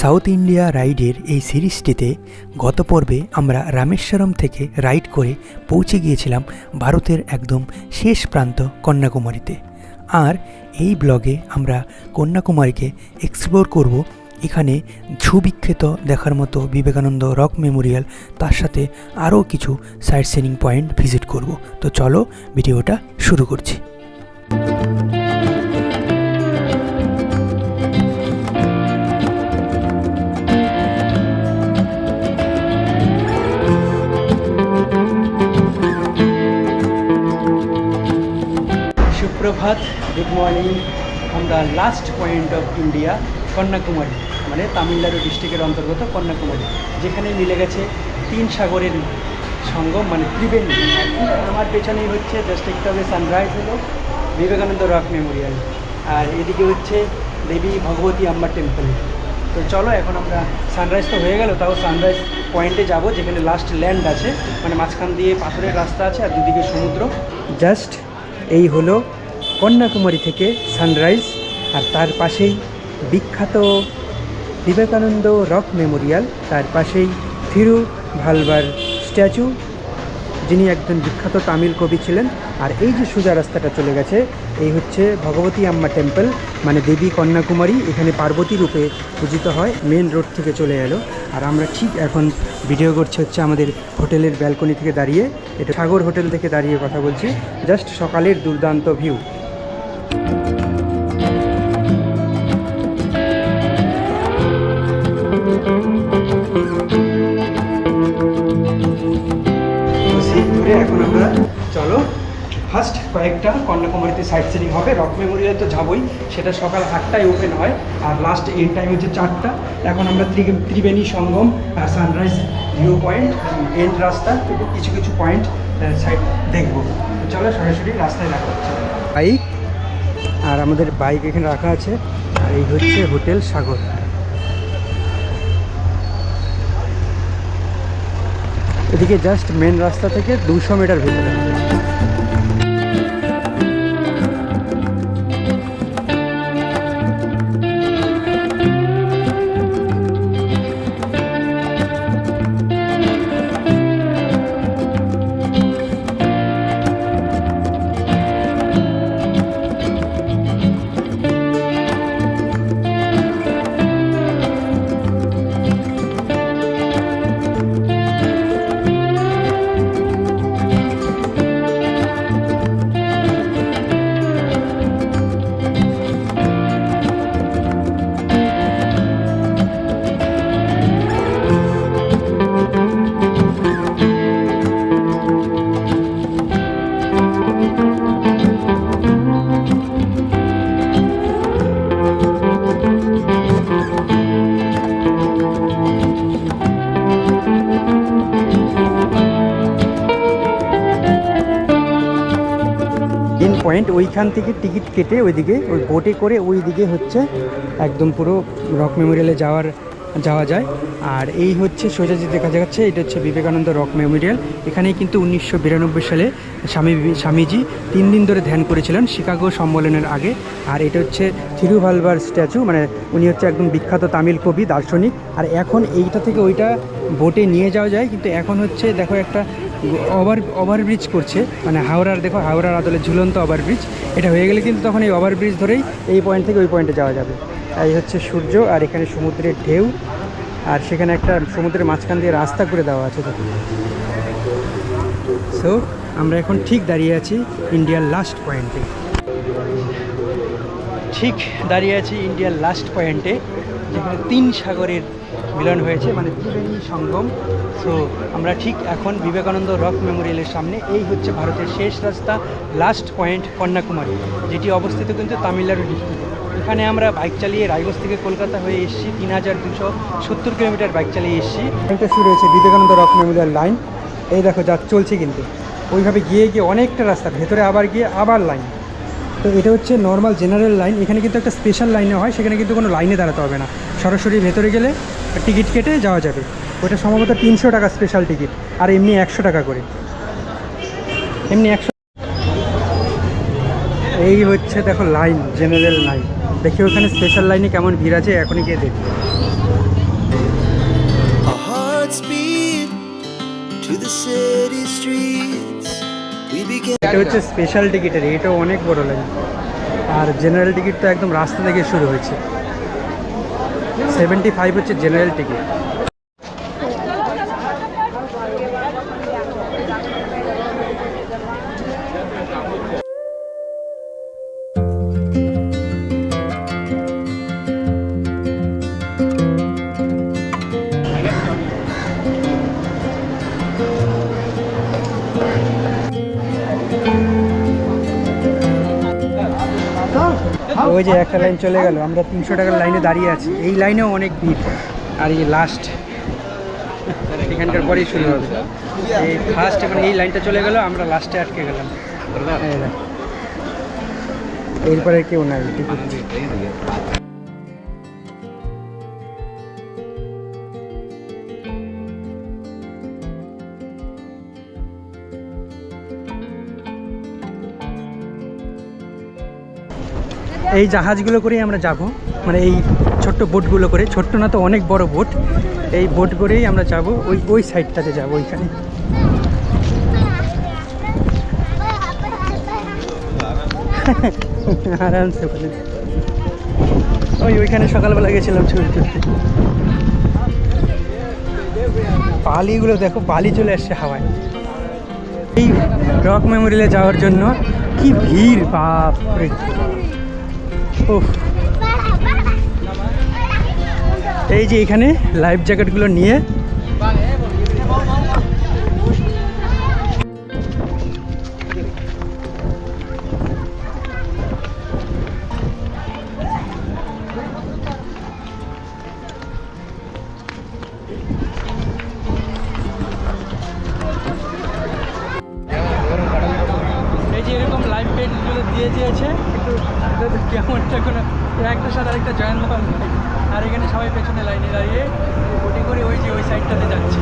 South India রাইডের এই সিরিজটিতে গত পর্বে আমরা রামেশ্বরম থেকে রাইড করে পৌঁছে গিয়েছিলাম ভারতের একদম শেষ প্রান্ত কন্যাকুমারীতে। আর এই ব্লগে আমরা কন্যাকুমারীকে এক্সপ্লোর করব এখানে সুবিখ্যাত দেখার মতো বিবেকানন্দ রক মেমোরিয়াল, তার সাথে আরও কিছু সাইট সিনিং পয়েন্ট ভিজিট করব। তো চলো ভিডিওটা শুরু করছি। সুপ্রভাত good morning from the last point of India Kanyakumari মানে তামিলনাড়ু ডিস্ট্রিক্টের অন্তর্গত কন্যাকুমারী যেখানে মিলে গেছে তিন সাগরের সঙ্গম মানে ত্রিবেণী। আমার পেছনেই হচ্ছে জাস্ট একটু হবে সানরাইজ হলো, বিবেকানন্দ রক মেমোরিয়াল। আর এদিকে হচ্ছে দেবী ভগবতী আম্বার টেম্পল তো চলো, এখন আমরা সানরাইজ তো হয়ে গেল, তাও সানরাইজ পয়েন্টে যাব, যেখানে লাস্ট ল্যান্ড আছে। মানে মাঝখান দিয়ে পাথরের রাস্তা আছে, আর দুদিকে সমুদ্র। জাস্ট এই হলো কন্যাকুমারী থেকে সানরাইজ, আর তার পাশেই বিখ্যাত বিবেকানন্দ রক মেমোরিয়াল, তার পাশেই থিরু ভালবার স্ট্যাচু, যিনি একজন বিখ্যাত তামিল কবি ছিলেন। আর এই যে সোজা রাস্তাটা চলে গেছে, এই হচ্ছে ভগবতী আম্মা টেম্পল মানে দেবী কন্যাকুমারী। এখানে পার্বতী রূপে পূজিত হয়, মেন রোড থেকে চলে এলো। আর আমরা ঠিক এখন ভিডিও করছি হচ্ছে আমাদের হোটেলের ব্যালকনি থেকে দাঁড়িয়ে। এটা সাগর হোটেল থেকে দাঁড়িয়ে কথা বলছি। জাস্ট সকালের দুর্দান্ত ভিউ। কন্যাকুমারীতে সাইট সিনিং হবে। রক মেমোরিয়াল তো যাবই, সেটা সকাল আটটায় ওপেন হয় আর লাস্ট এন্ড টাইম হচ্ছে চারটা। এখন আমরা ত্রি- Triveni Sangam sunrise view point and রাস্তা কিছু কিছু পয়েন্ট সাইড দেখব। চলো সরাসরি রাস্তায় দেখা হচ্ছে। বাইক আর আমাদের বাইক এখানে রাখা আছে। আর এই হচ্ছে হোটেল সাগর। এদিকে জাস্ট মেন রাস্তা থেকে দুশো মিটার ভিতরে। ওইখান থেকে টিকিট কেটে ওইদিকে ওই বোটে করে ওই দিকে হচ্ছে একদম পুরো রক মেমোরিয়ালে যাওয়ার, যাওয়া যায়। আর এই হচ্ছে সোজা যে দেখা যাচ্ছে, এটা হচ্ছে বিবেকানন্দ রক মেমোরিয়াল এখানেই কিন্তু উনিশশো বিরানব্বই সালে স্বামী স্বামীজি তিন দিন ধরে ধ্যান করেছিলেন শিকাগো সম্মেলনের আগে। আর এটা হচ্ছে থিরুভালভার স্ট্যাচু মানে উনি হচ্ছে একদম বিখ্যাত তামিল কবি, দার্শনিক। আর এখন এইটা থেকে ওইটা বোটে নিয়ে যাওয়া যায়, কিন্তু এখন হচ্ছে দেখো একটা ওভার ওভারব্রিজ করছে। মানে হাওড়ার দেখো, হাওড়ার আদলে ঝুলন্ত ওভারব্রিজ। এটা হয়ে গেলে কিন্তু তখন এই ওভারব্রিজ ধরেই এই পয়েন্ট থেকে ওই পয়েন্টে যাওয়া যাবে। এই হচ্ছে সূর্য আর এখানে সমুদ্রের ঢেউ। আর সেখানে একটা সমুদ্রের মাঝখান দিয়ে রাস্তা করে দেওয়া আছে দেখো সো আমরা এখন ঠিক দাঁড়িয়ে আছি ইন্ডিয়ার লাস্ট পয়েন্টে ঠিক দাঁড়িয়ে আছি ইন্ডিয়ার লাস্ট পয়েন্টে যেখানে তিন সাগরের মিলন হয়েছে মানে ত্রিবেণী সঙ্গম। সো আমরা ঠিক এখন বিবেকানন্দ রক মেমোরিয়ালের সামনে, এই হচ্ছে ভারতের শেষ রাস্তা লাস্ট পয়েন্ট কন্যাকুমারী, যেটি অবস্থিত কিন্তু তামিলনাড়ু ডিস্ট্রিক্টে এখানে আমরা বাইক চালিয়ে রায়গঞ্জ থেকে কলকাতা হয়ে এসেছি, তিন হাজার দুশো সত্তর কিলোমিটার বাইক চালিয়ে এসেছি। লাইনটা শুরু হয়েছে বিবেকানন্দ রক মেমোরিয়াল লাইন এই দেখো যা চলছে কিন্তু। ওইভাবে গিয়ে গিয়ে অনেকটা রাস্তা ভেতরে আবার গিয়ে আবার লাইন তো এটা হচ্ছে নর্মাল জেনারেল লাইন এখানে কিন্তু একটা স্পেশাল লাইনে হয়, সেখানে কিন্তু কোনো লাইনে দাঁড়াতে হবে না। সরাসরি ভেতরে গেলে টিকিট কেটে যাওয়া যাবে। ওটা সম্ভবত তিনশো টাকা স্পেশাল টিকিট আর এমনি একশো টাকা করে। এমনি একশো এই হচ্ছে দেখো লাইন জেনারেল লাইন দেখি ওখানে স্পেশাল লাইনে কেমন ভিড় আছে, এখনই গিয়ে দেখি to the city streets এটা হচ্ছে স্পেশাল টিকিটের এটাও অনেক বড় লাইন আর জেনারেল টিকিট তো একদম রাস্তা থেকে শুরু হয়েছে। সেভেন্টি ফাইভ হচ্ছে জেনারেল টিকিট ওই যে একটা লাইন চলে গেল আমরা তিনশো টাকার লাইনে দাঁড়িয়ে আছি। এই লাইনেও অনেক ভিড়। আর এই লাস্ট এখানকার পরেই শুরু হবে। এই ফার্স্ট এখন এই লাইনটা চলে গেল আমরা লাস্টে আটকে গেলাম। এরপরে কেউ নাই। এই জাহাজগুলো করেই আমরা যাব। মানে এই ছোট্ট বোটগুলো করে। ছোট্ট না তো অনেক বড় বোট। এই বোট করেই আমরা যাব। ওই ওই সাইডটাতে যাব ওইখানে। আরামসে ওই ওইখানে সকালবেলা গেছিলাম ছবি তুলতে বালিগুলো দেখো, বালি চলে আসছে হাওয়ায়। এই রক মেমোরিয়ালে যাওয়ার জন্য কি ভিড়, বাপরে। এই যে এখানে লাইফ জ্যাকেটগুলো নিয়ে দিয়ে দিয়েছে একটু কেমনটা কোনো একটা সাথে আরেকটা জয়েন হওয়া যায় আর এখানে সবাই পেছনে লাইনে দাঁড়িয়ে বোটিং করে, ওই যে ওই সাইডটাতে যাচ্ছে।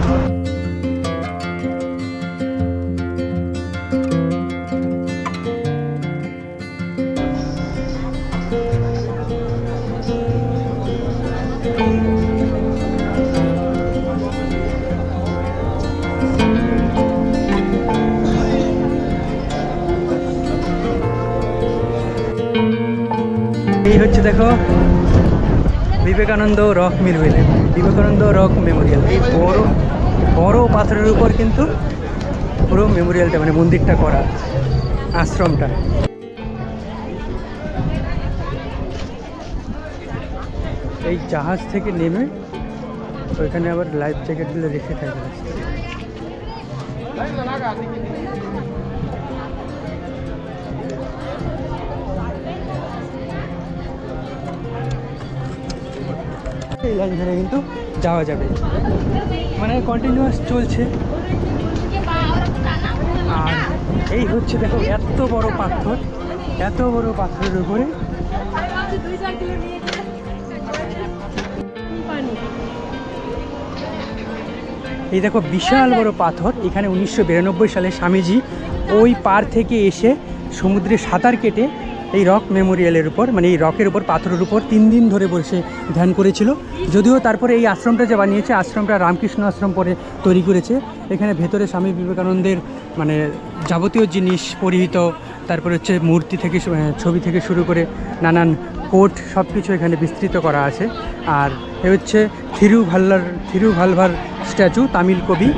এই হচ্ছে দেখো। Vivekananda rock memorial Vivekananda rock memorial. এই বড় বড় পাথরের উপর কিন্তু পুরো মেমোরিয়ালটা মানে মন্দিরটা করা আশ্রমটা। এই জাহাজ থেকে নেমে ওইখানে আবার লাইফ জ্যাকেটগুলো রেখে থাকে। এই লাইন ধরে কিন্তু যাওয়া যাবে। মানে কন্টিনিউয়াস চলছে। আর এই হচ্ছে দেখো, এত বড় পাথর, এত বড় পাথরের উপরে। এই দেখো, বিশাল বড় পাথর। এখানে উনিশশো বিরানব্বই সালে স্বামীজি ওই পার থেকে এসে সমুদ্রে সাঁতার কেটে এই রক মেমোরিয়ালের উপর মানে এই রকের উপর, পাথরের উপর তিন দিন ধরে বসে ধ্যান করেছিল। যদিও তারপরে এই আশ্রমটা যে বানিয়েছে, আশ্রমটা রামকৃষ্ণ আশ্রম পরে তৈরি করেছে। এখানে ভেতরে স্বামী বিবেকানন্দের মানে যাবতীয় জিনিস পরিহিত, তারপরে হচ্ছে মূর্তি থেকে ছবি থেকে শুরু করে নানান কোট সব কিছু এখানে বিস্তৃত করা আছে। আর এ হচ্ছে থিরুভাল্লার, থিরুভালভার স্ট্যাচু, তামিল কবি।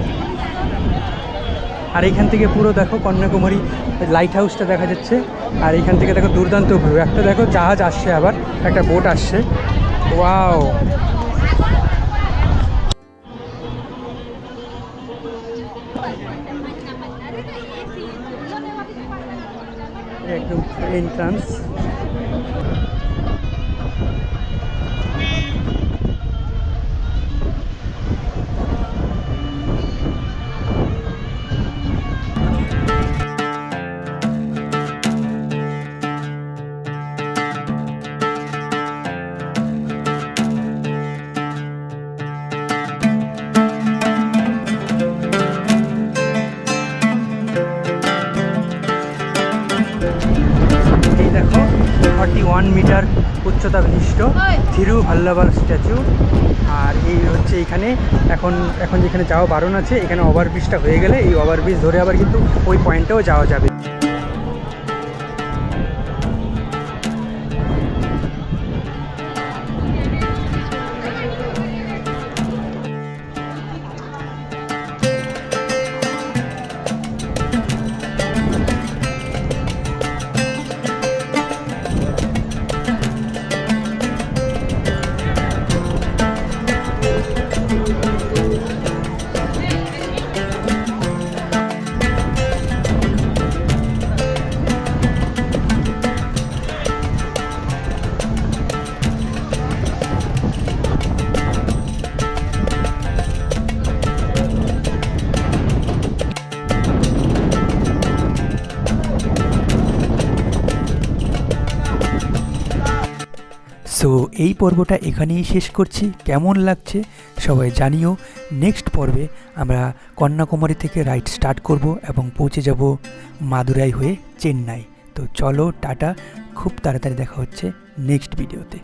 আর এইখান থেকে পুরো দেখো কন্যাকুমারী লাইট হাউসটা দেখা যাচ্ছে। আর এইখান থেকে দেখো দুর্দান্ত ভিউ একটা দেখো জাহাজ আসছে আবার, একটা বোট আসছে। ওয়াও একদম এন্ট্রান্স উচ্চতা বিশিষ্ট থিরু ভাল্লাভার স্ট্যাচু। আর এই হচ্ছে এখানে এখন এখন যেখানে যাওয়া বারণ আছে এখানে ওভারব্রিজটা হয়ে গেলে এই ওভারব্রিজ ধরে আবার কিন্তু ওই পয়েন্টেও যাওয়া যাবে। এই পর্বটা এখানেই শেষ করছি। কেমন লাগছে সবাই জানিও। নেক্সট পর্বে আমরা কন্যাকুমারী থেকে রাইড স্টার্ট করব এবং পৌঁছে যাব মাদুরাই হয়ে চেন্নাই। তো চলো টাটা, খুব তাড়াতাড়ি দেখা হচ্ছে নেক্সট ভিডিওতে।